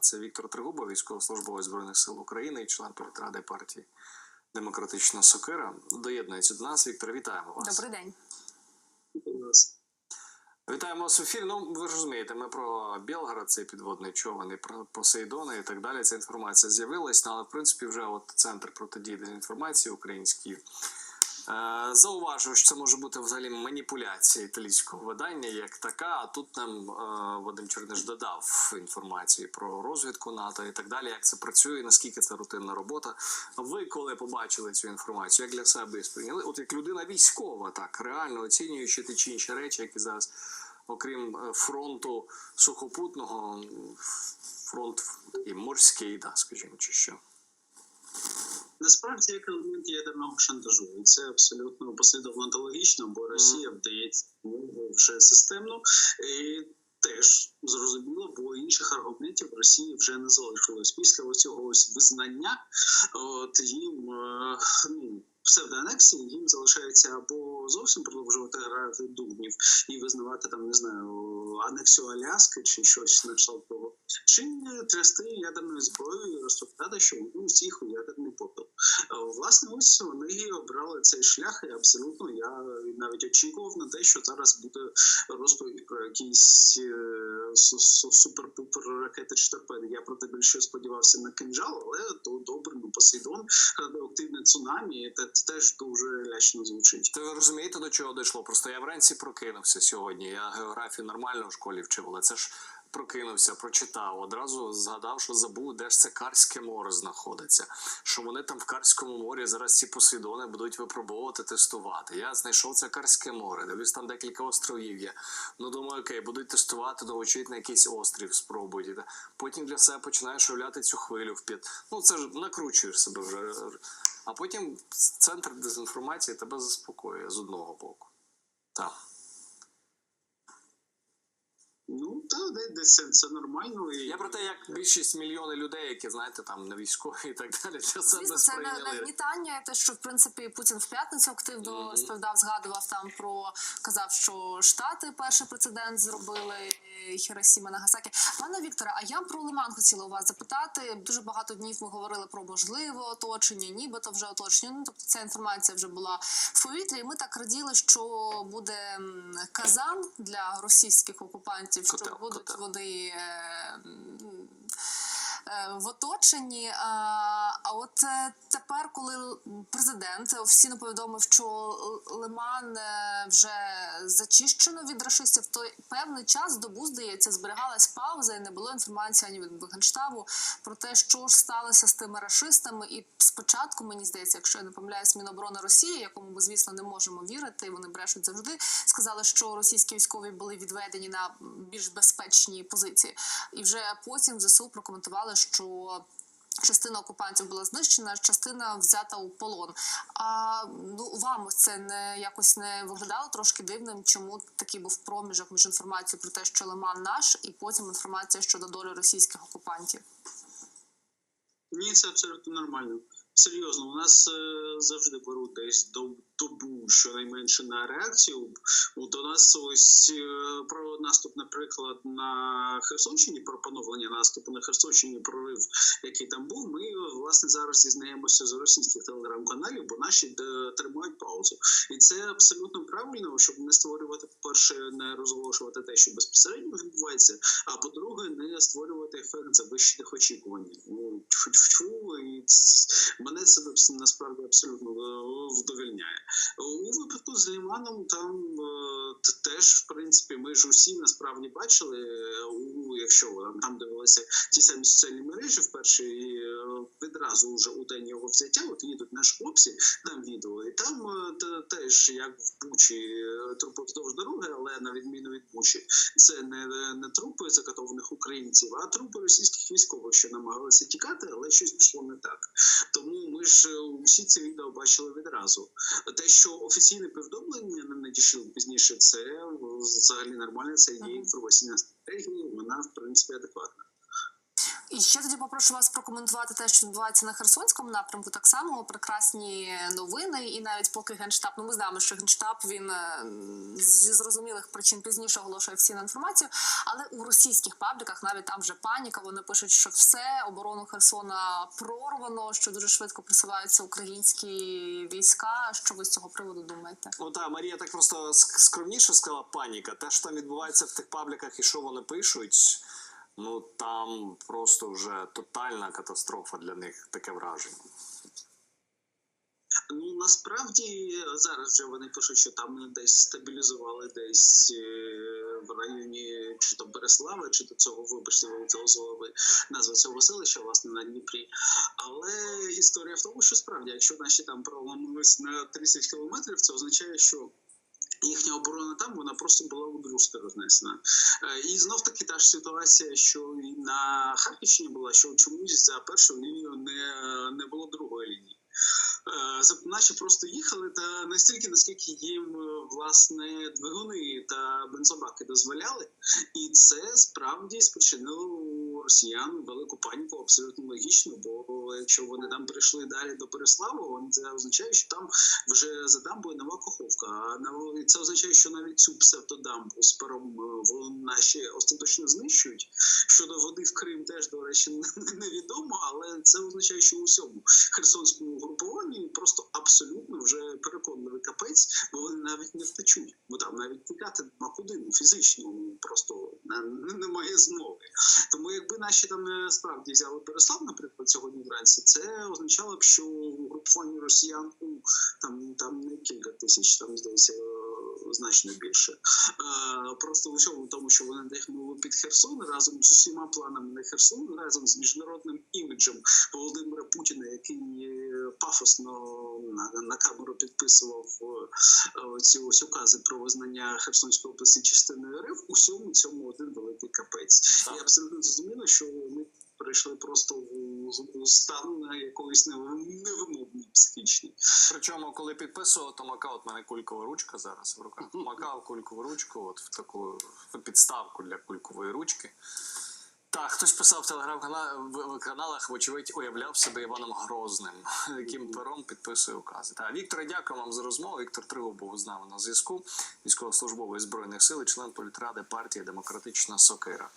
Це Віктор Тригуба, військовослужбовець збройних сил України і член політради партії Демократична Сокира. Доєднується до нас. Віктор, вітаємо вас. Добрий день. Вітаємо вас в ефірі. Ну ви ж розумієте, ми про Білгород, цей підводний човен, і про Посейдони і так далі. Ця інформація з'явилась, але в принципі вже от центр протидії дезінформації український. Е, Зауважив, що це може бути взагалі маніпуляція італійського видання як така. А тут нам е, Вадим Черниш додав інформації про розвідку НАТО і так далі, як це працює, наскільки це рутинна робота. Ви коли побачили цю інформацію, як для себе сприйняли? От як людина військова, так реально оцінюючи ті чи інші речі, які зараз, окрім е, фронту сухопутного, фронт такий морський, да, скажімо, чи що. Насправді як елемент ядерного шантажу, і це абсолютно послідовно та логічно, бо Росія вдається вже системно і теж зрозуміло, бо інших аргументів в Росії вже не залишилось. Після оцього ось визнання, от їм е, ну. Псевдоанексії їм залишається або зовсім продовжувати грати дубнів і визнавати там, не знаю, анексію Аляски чи щось на кшталт того, чи трясти ядерною зброєю і розповідати, що вони усіх у ядерний попіл. Е, Власне, ось вони обрали цей шлях, і абсолютно я навіть очікував на те, що зараз буде розповідь про якісь е, су- су- супер-пупер ракети чи торпеди. Я проте більше сподівався на кинжал, але то добре, ну Посейдон, радіоактивне цунамі, це теж дуже лячно звучить. То ви розумієте, до чого дійшло? Просто я вранці прокинувся сьогодні. Я географію нормально в школі вчив, але це ж прокинувся, прочитав. Одразу згадав, що забув, де ж це Карське море знаходиться. Що вони там в Карському морі зараз ці посейдони будуть випробовувати, тестувати. Я знайшов це Карське море. Дивлюсь, там декілька островів є. Ну думаю, окей, будуть тестувати, довчить на якийсь острів, спробують. Потім для себе починаєш уявляти цю хвилю в п'ят. Ну це ж накручуєш себе вже. А потім центр дезінформації тебе заспокоює з одного боку. Так. Ну та де- десь це, це нормально. І Я про те, як більшість мільйони людей, які знаєте, там не військові і так далі, для себе Звісно, це не нагнітання. Те, що в принципі Путін в п'ятницю активно Мгм. розповідав, згадував там про казав, що Штати перший прецедент зробили Хіросіма Нагасакі. Пане Вікторе, а я про Лиман хотіла у вас запитати. Дуже багато днів ми говорили про можливе оточення, нібито вже оточення. Ну тобто ця інформація вже була в повітрі. І ми так раділи, що буде казан для російських окупантів, що Котел, будуть котел. вони. Е, е, в оточенні. А, а от е, тепер, коли президент офіційно повідомив, що Лиман е, вже зачищено від рашистів, то певний час добу здається зберігалась пауза, і не було інформації ані від генштабу про те, що ж сталося з тими рашистами. І спочатку мені здається, якщо я не помиляюсь, Міноборони Росії, якому ми звісно не можемо вірити, вони брешуть завжди. Сказали, що російські військові були відведені на більш безпечні позиції, і вже потім ЗСУ прокоментували, що. Частина окупантів була знищена, частина взята у полон. А ну вам це не якось не виглядало трошки дивним, чому такий був проміжок між інформацією про те, що Лиман наш, і потім інформація щодо долі російських окупантів. Ні, це абсолютно нормально. Серйозно, у нас е, завжди беруть десь до добу щонайменше на реакцію. От у нас ось е, про наступ, наприклад, на Херсонщині, про поновлення наступу на Херсонщині, прорив, який там був. Ми е, власне зараз дізнаємося з російських телеграм-каналів, бо наші тримають паузу. І це абсолютно правильно, щоб не створювати, по-перше, не розголошувати те, що безпосередньо відбувається. А по-друге, не створювати ефект завищених очікувань. Ну тьфу-тьфу, і мене це насправді абсолютно е, вдовільняє. У випадку з Ліманом там е, теж, в принципі, ми ж усі насправді бачили, е, якщо там дивилися ті самі соціальні мережі вперше і відразу вже у день його взяття, от їдуть наші хлопці, там відео, і там теж як в Бучі трупи вздовж дороги, але на відміну від Бучі, це не, не трупи закатованих українців, а трупи російських військових, що намагалися тікати, але щось пішло не так. Тому ми ж е, усі ці відео бачили відразу. Те, що офіційне повідомлення не надійшло пізніше, це е, взагалі нормально. Це є інформаційна стратегія. Вона в принципі адекватна. І ще тоді попрошу вас прокоментувати те, що відбувається на Херсонському напрямку. Так само прекрасні новини, і навіть поки генштаб, ну ми знаємо, що генштаб він е, зі зрозумілих причин пізніше оголошує офіційну інформацію. Але у російських пабліках навіть там вже паніка. Вони пишуть, що все оборону Херсона прорвано, що дуже швидко просуваються українські війська. Що ви з цього приводу думаєте? Ну та Марія так просто скромніше сказала паніка. Те, що там відбувається в тих пабліках і що вони пишуть, ну там просто вже тотальна катастрофа для них таке враження. Ну насправді зараз вже вони пишуть, що там десь стабілізували десь е, в районі чи то Береслави, чи до цього вибачте, злови назва цього селища, власне, на Дніпрі. Але історія в тому, що справді, якщо наші там проламались на 30 кілометрів, це означає, що. Їхня оборона там вона просто була у друзки рознесена. Е, І знов таки та ж ситуація, що і на Харківщині була, що чомусь за першу лінію не, не було другої лінії. Е, Наші просто їхали та настільки, наскільки їм е, власне двигуни та бензобаки дозволяли, і це справді спричинило росіян велику паніку, абсолютно логічно. Бо якщо вони там прийшли далі до Переславу, це означає, що там вже за дамбою нова каховка. А це означає, що навіть цю псевдодамбу з паром е, наші остаточно знищують. Щодо води в Крим теж, до речі, невідомо, але це означає, що у всьому Херсонському групуванні просто абсолютно вже переконливий капець, бо вони навіть не втечуть, бо там навіть тікати нема куди ну, фізично ну, просто не- немає змоги. Тому якби наші там е, справді взяли Переслав, наприклад, сьогодні вранці, це означало б, що у групуванні росіян ну, там, там не кілька тисяч, там здається е, значно більше. Е, Просто в усьому тому, що вони дихнули під Херсон разом з усіма планами на Херсон, разом з міжнародним іміджем Володимира Путіна, який е, пафосно на, на камеру підписував е, ці ось укази про визнання Херсонської області частиною РФ, усьому цьому один великий капець. Так. І абсолютно зрозуміло, що ми прийшли просто у стан якоїсь невим- невимовний психічний. Причому, коли підписував, то макав от мене кулькова ручка зараз в руках. Макав кулькову ручку, от в таку в підставку для кулькової ручки. Так, хтось писав в телеграм-каналах, вочевидь, уявляв себе Іваном Грозним, яким пером підписує укази. Та Вікторе, дякую вам за розмову. Віктор Тригов був з нами на зв'язку. Військовослужбовець збройних сил, член політради партії Демократична Сокира.